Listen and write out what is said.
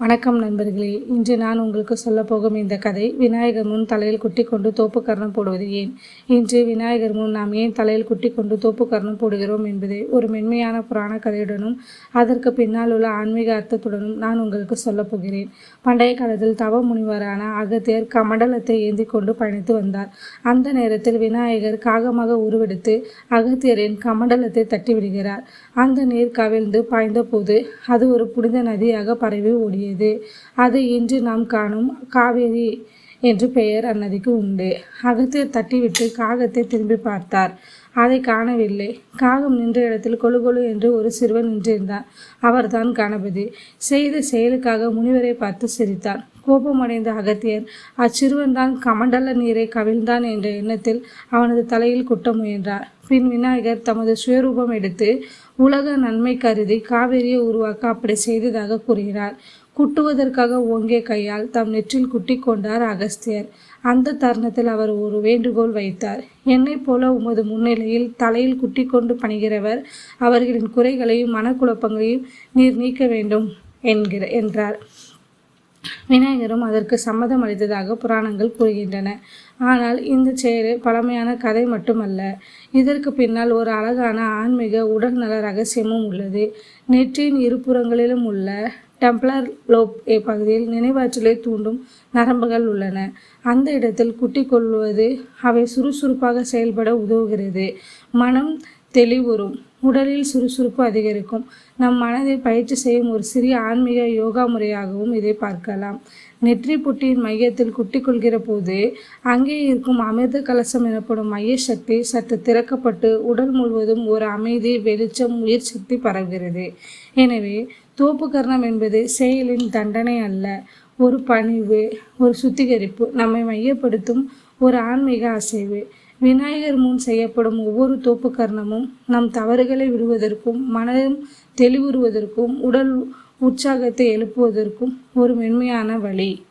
வணக்கம் நண்பர்களே. இன்று நான் உங்களுக்கு சொல்லப்போகும் இந்த கதை விநாயகர் முன் தலையில் குட்டி கொண்டு தோப்பு கர்ணம் போடுவது ஏன்? இன்று விநாயகர் முன் நாம் ஏன் தலையில் குட்டி கொண்டு தோப்பு கர்ணம் போடுகிறோம் என்பதை ஒரு மென்மையான புராண கதையுடனும் அதற்கு பின்னால் உள்ள ஆன்மீக அர்த்தத்துடனும் நான் உங்களுக்கு சொல்லப்போகிறேன் பண்டைய காலத்தில் தவ முனிவரான அகத்தியர் கமண்டலத்தை ஏந்தி கொண்டு பயணித்து வந்தார். அந்த நேரத்தில் விநாயகர் காகமாக உருவெடுத்து அகத்தியரின் கமண்டலத்தை தட்டிவிடுகிறார். அந்த நீர் கவிழ்ந்து பாய்ந்த போது அது ஒரு புனித நதியாக பரவி ஓடியது. அது இன்று நாம் காணும் காவேரி என்று பெயர் அந்நதிக்கு உண்டு. அகத்தியர் தட்டிவிட்டு காகத்தை திரும்பி பார்த்தார். அதை காணவில்லை. காகம் நின்ற இடத்தில் கொழு கொழு என்று ஒரு சிறுவன் நின்றிருந்தான். அவர்தான் கணபதி. செய்த செயலுக்காக முனிவரை பார்த்து சிரித்தார் கோபமடைந்த அகத்தியர் அச்சிறுவன்தான் கமண்டல நீரை கவிழ்ந்தான் என்ற எண்ணத்தில் அவனது தலையில் குட்ட முயன்றார். பின் விநாயகர் தமது சுயரூபம் எடுத்து உலக நன்மை கருதி காவேரியை உருவாக்க அப்படி செய்ததாக கூறுகிறார். குட்டுவதற்காக ஓங்கிய கையால் தம் நெற்றில் குட்டி கொண்டார் அகஸ்தியர். அந்த தருணத்தில் அவர் ஒரு வேண்டுகோள் வைத்தார். என்னைப் போல உமது முன்னிலையில் தலையில் குட்டி கொண்டு பணிகிறவர் அவர்களின் குறைகளையும் மனக்குழப்பங்களையும் நீர் நீக்க வேண்டும் என்கிற என்றார். விநாயகரும் அதற்கு சம்மதம் அளித்ததாக புராணங்கள் கூறுகின்றன. ஆனால் இந்த செயல் பழமையான கதை மட்டுமல்ல. இதற்கு பின்னால் ஒரு அழகான ஆன்மீக உடல்நல ரகசியமும் உள்ளது. நெற்றியின் இருபுறங்களிலும் உள்ள டெம்ப்ளர் லோப் பகுதியில் நினைவாற்றலை தூண்டும் நரம்புகள் உள்ளன. அந்த இடத்தில் குட்டி கொள்வது அவை சுறுசுறுப்பாக செயல்பட உதவுகிறது. மனம் தெளிவுறும். உடலில் சுறுசுறுப்பு அதிகரிக்கும். நம் மனதை பயிற்சி செய்யும் ஒரு சிறிய ஆன்மீக யோகா முறையாகவும் இதை பார்க்கலாம். நெற்றி புட்டியின் மையத்தில் குட்டி கொள்கிற போது அங்கே இருக்கும் அமிர்த கலசம் எனப்படும் மைய சக்தி சற்று திறக்கப்பட்டு உடல் முழுவதும் ஒரு அமைதி வெளிச்சம் உயிர் சக்தி பரவுகிறது. எனவே தோப்பு என்பது செயலின் தண்டனை அல்ல. ஒரு பணிவு ஒரு சுத்திகரிப்பு நம்மை மையப்படுத்தும் ஒரு ஆன்மீக அசைவு. விநாயகர் முன் செய்யப்படும் ஒவ்வொரு தோப்புக்கரணமும் நம் தவறுகளை விடுவதற்கும் மனம் தெளிவுறுவதற்கும் உடல் உற்சாகத்தை எழுப்புவதற்கும் ஒரு மென்மையான வழி.